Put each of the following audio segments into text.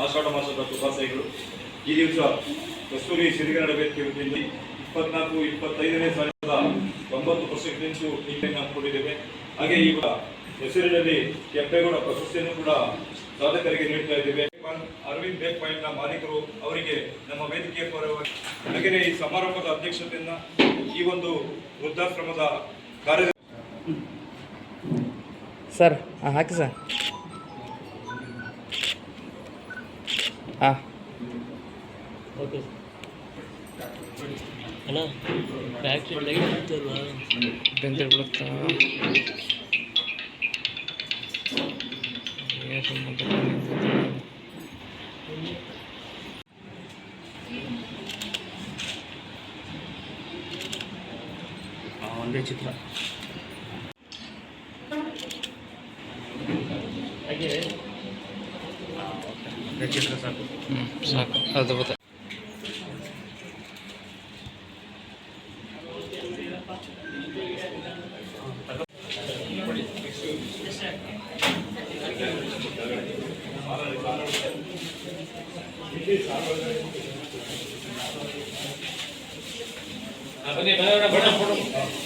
ಶುಭಾಶಯಗಳು. ಈ ದಿವಸ ಕಸ್ತೂರಿ ಸಿರಿಗನ್ನಡ ವೇದಿಕೆ ವತಿಯಿಂದ ಇಪ್ಪತ್ನಾಲ್ಕು, ಇಪ್ಪತ್ತೈದನೇ ಸಾವಿರದ ಒಂಬತ್ತು ಪರ್ಸೆಂಟ್ ಟಿಕೆಟ್ ಟೀಕೆಯನ್ನು ಕೊಟ್ಟಿದ್ದೇವೆ ಹಾಗೆ ಈಗ ಹೆಸರಿನಲ್ಲಿ ಕೆಂಪೇಗೌಡ ಪ್ರಶಸ್ತಿಯನ್ನು ಕೂಡ ಸಾಧಕರಿಗೆ ನೀಡ್ತಾ ಇದ್ದೇವೆ. ಅರವಿಂದ್ ಬೇಕ್ ಪಾಯಿಂಟ್ನ ಮಾಲೀಕರು ಅವರಿಗೆ ನಮ್ಮ ವೇದಿಕೆಯ ಪರವಾಗಿ ಹಾಗೆಯೇ ಈ ಸಮಾರಂಭದ ಅಧ್ಯಕ್ಷತೆಯನ್ನ ಈ ಒಂದು ವೃದ್ಧಾಶ್ರಮದ ಕಾರ್ಯ ಸರ್ ಹಾಕಿ ಸರ್. ಹಾಂ ಓಕೆ ಅಣ್ಣ ಬ್ಯಾಕ್ ಸೈಡ್ ಲೈಟ್ ಬೆಂತ ಬಿಡುತ್ತಾ ಒಂದೇ ಚಿತ್ರ ಸಾಕು ಹ್ಞೂ ಸಾಕು ಅದು ಗೊತ್ತ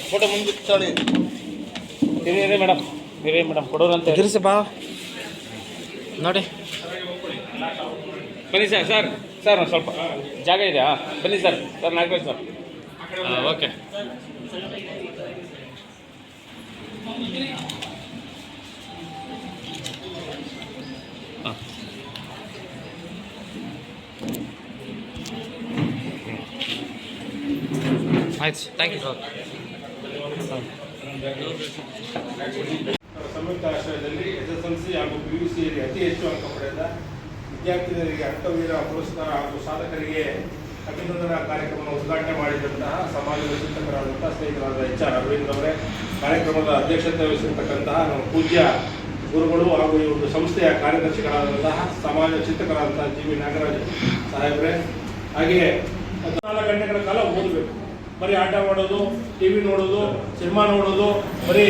ಫೋಟೋ ಮುಂದೆ ತಾಳಿ ಇರೇ ಮೇಡಮ್ ಇರೇ ಮೇಡಮ್ ಕೊಡೋರಂತ ಎದುರಿಸಿ ಬಾ ನೋಡಿ. ಬನ್ನಿ ಸರ್ ಸರ್ ಸರ್ ಸ್ವಲ್ಪ ಜಾಗ ಇದೆಯಾ ಬನ್ನಿ ಸರ್ ಸರ್, ನಾಲ್ಕು ಸರ್. ಓಕೆ. ಆಯ್ತು ಥ್ಯಾಂಕ್ ಯು ಸರ್, ಸಂಯುಕ್ತ ಆಶ್ರಯದಲ್ಲಿ ಎಸ್ ಎಸ್ ಎಲ್ ಸಿ ಹಾಗೂ ಪಿ ಯು ಸಿಯಲ್ಲಿ ಅತಿ ಹೆಚ್ಚು ಅಂಕ ಪಡೆದ ವಿದ್ಯಾರ್ಥಿನಿಯರಿಗೆ ಅಂಕವೀರ ಪುರಸ್ಕಾರ ಹಾಗೂ ಸಾಧಕರಿಗೆ ಅಭಿನಂದನಾ ಕಾರ್ಯಕ್ರಮವನ್ನು ಉದ್ಘಾಟನೆ ಮಾಡಿದಂತಹ ಸಮಾಜದ ಚಿಂತಕರಾದಂತಹ ಸ್ನೇಹಿತರಾದ ಎಚ್ ಆರ್ ಅರವಿಂದ್ ಅವರೇ, ಕಾರ್ಯಕ್ರಮದ ಅಧ್ಯಕ್ಷತೆ ವಹಿಸಿರ್ತಕ್ಕಂತಹ ನಮ್ಮ ಪೂಜ್ಯ ಗುರುಗಳು ಹಾಗೂ ಈ ಒಂದು ಸಂಸ್ಥೆಯ ಕಾರ್ಯದರ್ಶಿಗಳಾದಂತಹ ಸಮಾಜ ಚಿಂತಕರಾದಂತಹ ಜಿ ವಿ ನಾಗರಾಜ್ ಸಾಹೇಬ್ರೆ, ಹಾಗೆಯೇ ಹದಿನಾಲ್ಕು ಗಂಟೆಗಳ ಕಾಲ ಓದಬೇಕು. ಬರೀ ಆಟ ಮಾಡೋದು ಟಿವಿ ನೋಡೋದು ಸಿನಿಮಾ ನೋಡೋದು, ಬರೀ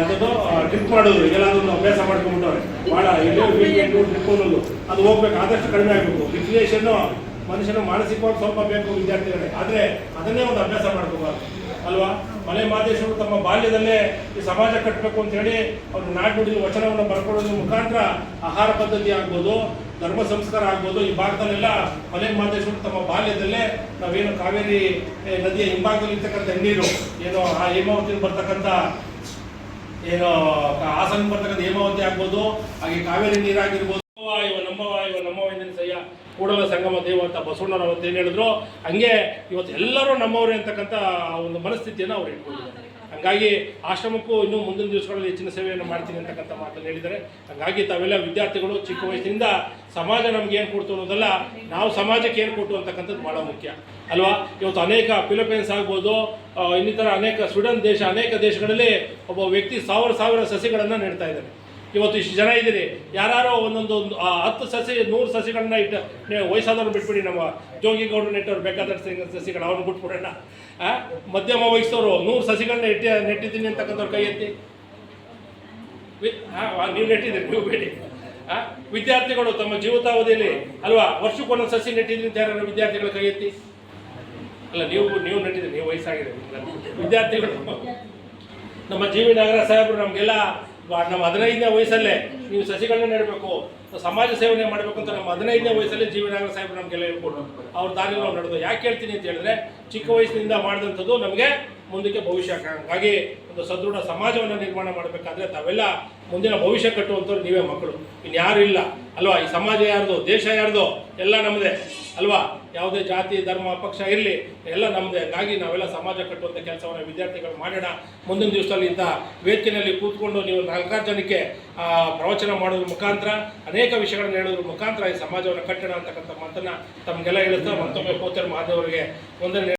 ಎಂಥದ್ದು ಟ್ರಿಪ್ ಮಾಡೋದು ಎಲ್ಲಾದ್ರೂ ಅಭ್ಯಾಸ ಮಾಡ್ಕೊಂಡ್ಬಿಟ್ಟವ್ರೆ. ಭಾಳ ಎಲ್ಲೋ ವೀಕೆಂಡು ಟ್ರಿಪ್ ಅನ್ನೋದು. ಅದು ಹೋಗ್ಬೇಕು, ಆದಷ್ಟು ಕಡಿಮೆ ಆಗಬೇಕು. ರಿಕ್ರಿಯೇಷನ್ನು ಮನುಷ್ಯನ ಮಾನಸಿಕವಾಗಿ ಸ್ವಲ್ಪ ಬೇಕು ವಿದ್ಯಾರ್ಥಿಗಳೇ. ಆದರೆ ಅದನ್ನೇ ಒಂದು ಅಭ್ಯಾಸ ಮಾಡ್ಕೋಬಾರ್ದು. ಅಲ್ವಾ? ಮಲೆ ಮಾದೇಶರು ತಮ್ಮ ಬಾಲ್ಯದಲ್ಲೇ ಈ ಸಮಾಜ ಕಟ್ಟಬೇಕು ಅಂತ ಹೇಳಿ ಅವರು ನಾಡುನುಡಿ ವಚನವನ್ನು ಬರ್ಕೊಳ್ಳೋದ್ರ ಮುಖಾಂತರ ಆಹಾರ ಪದ್ಧತಿ ಆಗ್ಬೋದು, ಧರ್ಮ ಸಂಸ್ಕಾರ ಆಗ್ಬೋದು, ಈ ಭಾಗದಲ್ಲೆಲ್ಲ ಮಲೆ ಮಾದೇಶರು ತಮ್ಮ ಬಾಲ್ಯದಲ್ಲೇ ನಾವೇನು ಕಾವೇರಿ ನದಿಯ ಹಿಂಭಾಗದಲ್ಲಿ ಇರ್ತಕ್ಕಂಥ ನೀರು ಏನು ಆ ಹೇಮಾವತಿ ಬರ್ತಕ್ಕಂಥ, ಏನು ಆಸನ ಬರ್ತಕ್ಕಂಥ ಹೇಮಾವತಿ ಆಗ್ಬೋದು, ಹಾಗೆ ಕಾವೇರಿ ನೀರಾಗಿರ್ಬೋದು. ಇವ ನಮ್ಮವ ಇವ ನಮ್ಮವ ಎಂದಿನ ಸಯ್ಯ. ಕೂಡಲ ಸಂಗಮ ದೇವ ಅಂತ ಬಸವಣ್ಣನವರು ಅಂತ ಏನು ಹೇಳಿದ್ರು? ಹಂಗೆ ಇವತ್ತು ಎಲ್ಲರೂ ನಮ್ಮವರೇ ಅಂತಕ್ಕಂಥ ಒಂದು ಮನಸ್ಥಿತಿಯನ್ನು ಅವ್ರು ಇಟ್ಕೊಂಡಿದ್ದಾರೆ. ಹಂಗಾಗಿ ಆಶ್ರಮಕ್ಕೂ ಇನ್ನೂ ಮುಂದಿನ ದಿವಸಗಳಲ್ಲಿ ಹೆಚ್ಚಿನ ಸೇವೆಯನ್ನು ಮಾಡ್ತೀನಿ ಅಂತಕ್ಕಂಥ ಮಾತನ್ನು ಹೇಳಿದ್ದಾರೆ. ಹಂಗಾಗಿ ತಾವೆಲ್ಲ ವಿದ್ಯಾರ್ಥಿಗಳು, ಚಿಕ್ಕ ವಯಸ್ಸಿನಿಂದ ಸಮಾಜ ನಮ್ಗೆ ಏನು ಕೊಡ್ತು ಅನ್ನೋದಲ್ಲ, ನಾವು ಸಮಾಜಕ್ಕೆ ಏನು ಕೊಟ್ಟು ಅಂತಕ್ಕಂಥದ್ದು ಭಾಳ ಮುಖ್ಯ. ಅಲ್ವಾ? ಇವತ್ತು ಅನೇಕ ಫಿಲಿಪೈನ್ಸ್ ಆಗ್ಬೋದು ಇನ್ನಿತರ ಅನೇಕ ಸ್ವೀಡನ್ ದೇಶ, ಅನೇಕ ದೇಶಗಳಲ್ಲಿ ಒಬ್ಬ ವ್ಯಕ್ತಿ ಸಾವಿರ ಸಾವಿರ ಸಸಿಗಳನ್ನು ನೆಡ್ತಾ ಇದ್ದಾರೆ ಇವತ್ತು ಇಷ್ಟು ಜನ ಇದ್ದೀರಿ. ಯಾರೋ ಒಂದೊಂದು ಹತ್ತು ಸಸಿ, ನೂರು ಸಸಿಗಳನ್ನ ಇಟ್ಟು ವಯಸ್ಸಾದವ್ರು ಬಿಟ್ಬಿಡಿ ನಮ್ಮ ಜೋಗಿಗೌಡರು ನೆಟ್ಟವ್ರು, ಬೇಕಾದಷ್ಟು ಸಿಂಗ- ಸಸಿಗಳು ಅವ್ರನ್ನ ಬಿಟ್ಬಿಡೋಣ. ಮಧ್ಯಮ ವಯಸ್ಸವರು ನೂರು ಸಸಿಗಳನ್ನ ಇಟ್ಟಿ ನೆಟ್ಟಿದ್ದೀನಿ ಅಂತಕ್ಕಂಥವ್ರು ಕೈ ಎತ್ತಿ. ನೀವು ನೆಟ್ಟಿದ್ದೀರಿ, ನೀವು ಬೇಡಿ. ವಿದ್ಯಾರ್ಥಿಗಳು ತಮ್ಮ ಜೀವಿತಾವಧಿಯಲ್ಲಿ, ಅಲ್ವಾ, ವರ್ಷಕ್ಕೊಂದೊಂದು ಸಸಿ ನೆಟ್ಟಿದ್ದೀನಿ ಅಂತ ಯಾರು ವಿದ್ಯಾರ್ಥಿಗಳು ಕೈ ಎತ್ತಿ? ಅಲ್ಲ, ನೀವು ನೀವು ನೆಟ್ಟಿದ್ದೀರಿ, ನೀವು ವಯಸ್ಸಾಗಿದೆ ವಿದ್ಯಾರ್ಥಿಗಳು, ನಮ್ಮ ಜೀವಿ ನಗರ ಸಾಹೇಬರು ನಮಗೆಲ್ಲ ನಮ್ಮ ಹದಿನೈದನೇ ವಯಸ್ಸಲ್ಲೇ ನೀವು ಸಸಿಗಳನ್ನ ನೆಡಬೇಕು, ಸಮಾಜ ಸೇವನೆ ಮಾಡಬೇಕು ಅಂತ ನಮ್ಮ ಹದಿನೈದನೇ ವಯಸ್ಸಲ್ಲಿ ಜೀವನಾಗ ಸಾಹೇಬ್ ನಮಗೆಲ್ಲ ಹೇಳ್ಕೊಟ್ರು. ಅವ್ರ ದಾರಿ ನಾವು ನಡೆದು ಯಾಕೆ ಹೇಳ್ತೀನಿ ಅಂತ ಹೇಳಿದ್ರೆ, ಚಿಕ್ಕ ವಯಸ್ಸಿನಿಂದ ಮಾಡಿದಂಥದ್ದು ನಮಗೆ ಮುಂದಕ್ಕೆ ಭವಿಷ್ಯ ಹಾಗಾಗಿ ಒಂದು ಸದೃಢ ಸಮಾಜವನ್ನು ನಿರ್ಮಾಣ ಮಾಡಬೇಕಾದ್ರೆ ತಾವೆಲ್ಲ ಮುಂದಿನ ಭವಿಷ್ಯ ಕಟ್ಟುವಂಥವ್ರು ನೀವೇ ಮಕ್ಕಳು. ಇನ್ಯಾರು ಇಲ್ಲ. ಅಲ್ವಾ? ಈ ಸಮಾಜ ಯಾರ್ದು? ದೇಶ ಯಾರ್ದು? ಎಲ್ಲ ನಮ್ಮದೇ ಅಲ್ವಾ? ಯಾವುದೇ ಜಾತಿ, ಧರ್ಮ, ಪಕ್ಷ ಇರಲಿ, ಎಲ್ಲ ನಮ್ಮದೇ ಹಾಗಾಗಿ ನಾವೆಲ್ಲ ಸಮಾಜ ಕಟ್ಟುವಂಥ ಕೆಲಸವನ್ನು ವಿದ್ಯಾರ್ಥಿಗಳು ಮಾಡೋಣ. ಮುಂದಿನ ದಿವಸದಲ್ಲಿ ಇಂಥ ವೇದಿಕೆಯಲ್ಲಿ ಕೂತ್ಕೊಂಡು ನೀವು ನಾಲ್ಕಾರು ಜನಕ್ಕೆ ಪ್ರವಚನ ಮಾಡೋದ್ರ ಮುಖಾಂತರ, ಅನೇಕ ವಿಷಯಗಳನ್ನು ಹೇಳೋದ್ರ ಮುಖಾಂತರ ಈ ಸಮಾಜವನ್ನು ಕಟ್ಟೋಣ ಅಂತಕ್ಕಂಥ ಮಾತನ್ನು ತಮಗೆಲ್ಲ ಹೇಳುತ್ತಾ ಮತ್ತೊಮ್ಮೆ ಪೋತರ್ ಮಹಾದೇವರಿಗೆ ಒಂದನೇ